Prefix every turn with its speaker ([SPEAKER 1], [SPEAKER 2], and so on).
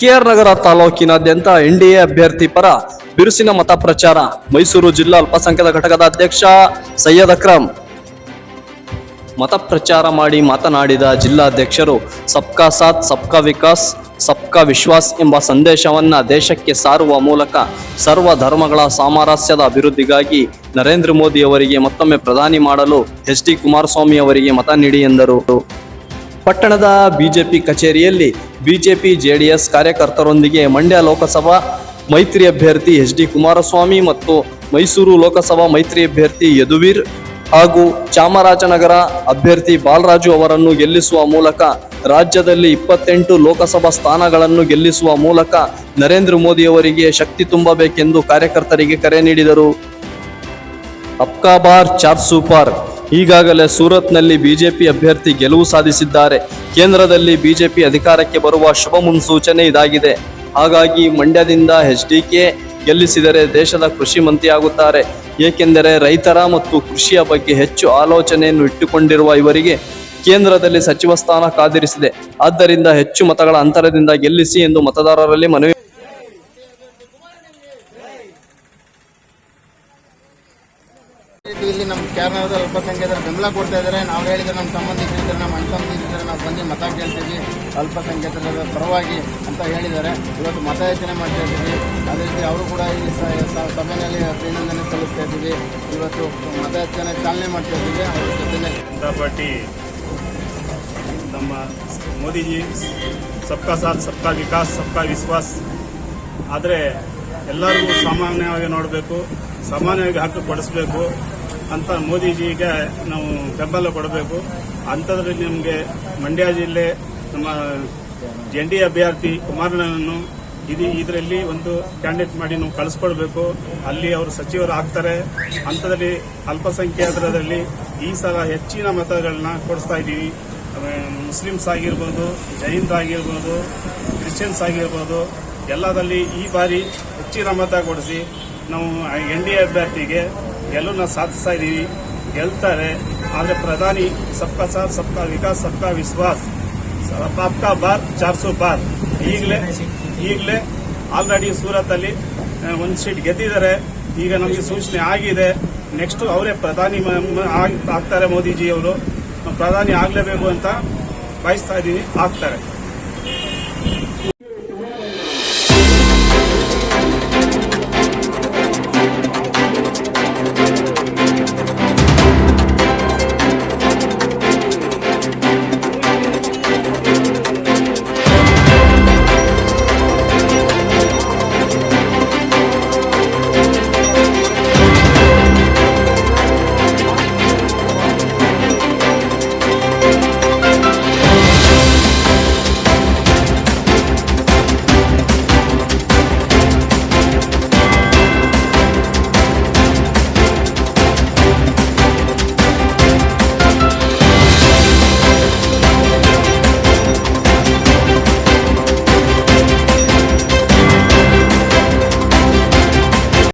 [SPEAKER 1] K R ನಗರ ತಾಲೂಕಿನಾದ್ಯಂತ NDA ಅಭ್ಯರ್ಥಿ ಪರ ಬಿರುಸಿನ ಮತ ಪ್ರಚಾರ. ಮೈಸೂರು ಜಿಲ್ಲಾ ಅಲ್ಪಸಂಖ್ಯಾತ ಘಟಕದ ಅಧ್ಯಕ್ಷ ಸೈಯದ್ ಅಕ್ರಮ್ ಮತ ಪ್ರಚಾರ ಮಾಡಿ ಮಾತನಾಡಿದ ಜಿಲ್ಲಾಧ್ಯಕ್ಷರು, ಸಬ್ಕಾ ಸಾಥ್, ಸಬ್ಕಾ ವಿಕಾಸ್, ಸಬ್ಕಾ ವಿಶ್ವಾಸ್ ಎಂಬ ಸಂದೇಶವನ್ನ ದೇಶಕ್ಕೆ ಸಾರುವ ಮೂಲಕ ಸರ್ವ ಧರ್ಮಗಳ ಸಾಮರಸ್ಯದ ಅಭಿವೃದ್ಧಿಗಾಗಿ ನರೇಂದ್ರ ಮೋದಿ ಅವರಿಗೆ ಮತ್ತೊಮ್ಮೆ ಪ್ರಧಾನಿ ಮಾಡಲು ಎಚ್ ಡಿ ಕುಮಾರಸ್ವಾಮಿ ಅವರಿಗೆ ಮತ ನೀಡಿ ಎಂದರು. ಪಟ್ಟಣದ ಬಿಜೆಪಿ ಕಚೇರಿಯಲ್ಲಿ ಬಿಜೆಪಿ, ಜೆಡಿಎಸ್ ಕಾರ್ಯಕರ್ತರೊಂದಿಗೆ ಮಂಡ್ಯ ಲೋಕಸಭಾ ಮೈತ್ರಿ ಅಭ್ಯರ್ಥಿ ಎಚ್ ಡಿ ಕುಮಾರಸ್ವಾಮಿ ಮತ್ತು ಮೈಸೂರು ಲೋಕಸಭಾ ಮೈತ್ರಿ ಅಭ್ಯರ್ಥಿ ಯದುವೀರ್ ಹಾಗೂ ಚಾಮರಾಜನಗರ ಅಭ್ಯರ್ಥಿ ಬಾಲರಾಜು ಅವರನ್ನು ಗೆಲ್ಲಿಸುವ ಮೂಲಕ ರಾಜ್ಯದಲ್ಲಿ ಇಪ್ಪತ್ತೆಂಟು ಲೋಕಸಭಾ ಸ್ಥಾನಗಳನ್ನು ಗೆಲ್ಲಿಸುವ ಮೂಲಕ ನರೇಂದ್ರ ಮೋದಿ ಅವರಿಗೆ ಶಕ್ತಿ ತುಂಬಬೇಕೆಂದು ಕಾರ್ಯಕರ್ತರಿಗೆ ಕರೆ ನೀಡಿದರು. ಅಪ್ಕಾಬಾರ್ ಚಾರ್ ಸೂಪರ್ ಈಗಾಗಲೇ ಸೂರತ್ನಲ್ಲಿ ಬಿಜೆಪಿ ಅಭ್ಯರ್ಥಿ ಗೆಲುವು ಸಾಧಿಸಿದ್ದಾರೆ. ಕೇಂದ್ರದಲ್ಲಿ ಬಿಜೆಪಿ ಅಧಿಕಾರಕ್ಕೆ ಬರುವ ಶುಭ ಮುನ್ಸೂಚನೆ ಇದಾಗಿದೆ. ಹಾಗಾಗಿ ಮಂಡ್ಯದಿಂದ ಎಚ್ ಡಿ ಕೆ ಗೆಲ್ಲಿಸಿದರೆ ದೇಶದ ಕೃಷಿ ಮಂತ್ರಿಯಾಗುತ್ತಾರೆ. ಏಕೆಂದರೆ ರೈತರ ಮತ್ತು ಕೃಷಿಯ ಬಗ್ಗೆ ಹೆಚ್ಚು ಆಲೋಚನೆಯನ್ನು ಇಟ್ಟುಕೊಂಡಿರುವ ಇವರಿಗೆ ಕೇಂದ್ರದಲ್ಲಿ ಸಚಿವ ಸ್ಥಾನ ಕಾದಿರಿಸಿದೆ. ಆದ್ದರಿಂದ ಹೆಚ್ಚು ಮತಗಳ ಅಂತರದಿಂದ ಗೆಲ್ಲಿಸಿ ಎಂದು ಮತದಾರರಲ್ಲಿ ಮನವಿ
[SPEAKER 2] ಇಲ್ಲಿ ನಮ್ಮ ಕ್ಯಾರನದ ಅಲ್ಪಸಂಖ್ಯಾತರು ಬೆಂಬಲ ಕೊಡ್ತಾ ಇದ್ದಾರೆ. ನಾವು ಹೇಳಿದ್ರೆ ನಮ್ಮ ಸಂಬಂಧಿಕರಿದ್ದಾರೆ ನಮ್ಮ ಸಂಬಂಧಿಕರಿದ್ದಾರೆ ನಾವು ಬಂದು ಮತ ಕೇಳ್ತೀವಿ. ಅಲ್ಪಸಂಖ್ಯಾತರ ಪರವಾಗಿ ಅಂತ ಹೇಳಿದ್ದಾರೆ. ಇವತ್ತು ಮತಯಾಚನೆ ಮಾಡ್ತಾ ಇದ್ದೀವಿ. ಅದೇ ರೀತಿ ಅವರು ಕೂಡ ಈ ಸಭೆಯಲ್ಲಿ ಅಭಿನಂದನೆ ಸಲ್ಲಿಸ್ತಾ ಇದ್ದೀವಿ. ಇವತ್ತು ಮತಯಾಚನೆ ಚಾಲನೆ ಮಾಡ್ತಾ ಇದ್ದೀವಿ. ಅವರ ಜೊತೆ
[SPEAKER 3] ಜನತಾ ಪಾರ್ಟಿ ನಮ್ಮ ಮೋದಿಜಿ, ಸಬ್ಕಾ ಸಾಥ್, ಸಬ್ಕಾ ವಿಕಾಸ್, ಸಬ್ಕಾ ವಿಶ್ವಾಸ್. ಆದರೆ ಎಲ್ಲರಿಗೂ ಸಾಮಾನ್ಯವಾಗಿ ನೋಡಬೇಕು, ಸಾಮಾನ್ಯವಾಗಿ ಹಕ್ಕು ಕೊಡಿಸ್ಬೇಕು. ಅಂತ ಮೋದಿಜಿಗೆ ನಾವು ಬೆಂಬಲ ಕೊಡಬೇಕು. ಅಂಥದ್ರಲ್ಲಿ ನಮಗೆ ಮಂಡ್ಯ ಜಿಲ್ಲೆ ನಮ್ಮ ಜೆ ಡಿ ಅಭ್ಯರ್ಥಿ ಕುಮಾರಣ್ಣನನ್ನು ಇದು ಇದರಲ್ಲಿ ಒಂದು ಕ್ಯಾಂಡಿಡೇಟ್ ಮಾಡಿ ನಾವು ಕಳಿಸ್ಕೊಡ್ಬೇಕು. ಅಲ್ಲಿ ಅವರು ಸಚಿವರು ಆಗ್ತಾರೆ. ಅಂಥದ್ರಲ್ಲಿ ಅಲ್ಪಸಂಖ್ಯಾತರಲ್ಲಿ ಈ ಸಲ ಹೆಚ್ಚಿನ ಮತಗಳನ್ನ ಕೊಡಿಸ್ತಾ ಇದ್ದೀವಿ. ಮುಸ್ಲಿಮ್ಸ್ ಆಗಿರ್ಬೋದು, ಜೈನ್ಸ್ ಆಗಿರ್ಬೋದು, ಕ್ರಿಶ್ಚಿಯನ್ಸ್ ಆಗಿರ್ಬೋದು, ಎಲ್ಲದಲ್ಲಿ ಈ ಬಾರಿ ಹೆಚ್ಚಿನ ಮತ ಕೊಡಿಸಿ ನಾವು ಎನ್ ಡಿ ಎ ಅಭ್ಯರ್ಥಿಗೆ ಗೆಲುವನ್ನ ಸಾಧಿಸ್ತಾ ಇದ್ದೀವಿ. ಗೆಲ್ತಾರೆ. ಆದರೆ ಪ್ರಧಾನಿ ಸಬ್ಕಾ ಸಾಥ್ ಸಬ್ಕಾ ವಿಕಾಸ್ ಸಬ್ಕಾ ವಿಶ್ವಾಸ್. ಪಾಪ್ಕಾ ಬಾರ್, ಚಾರ್ ಸೋ ಬಾರ್. ಈಗಲೇ ಈಗಲೇ ಆಲ್ರೆಡಿ ಸೂರತ್ತಲ್ಲಿ ಒಂದು ಸೀಟ್ ಗೆದ್ದಿದ್ದಾರೆ. ಈಗ ನಮಗೆ ಸೂಚನೆ ಆಗಿದೆ. ನೆಕ್ಸ್ಟ್ ಅವರೇ ಪ್ರಧಾನಿ ಆಗ್ತಾರೆ ಮೋದಿಜಿ ಅವರು ಪ್ರಧಾನಿ ಆಗಲೇಬೇಕು ಅಂತ ಬಯಸ್ತಾ ಇದ್ದೀನಿ ಆಗ್ತಾರೆ.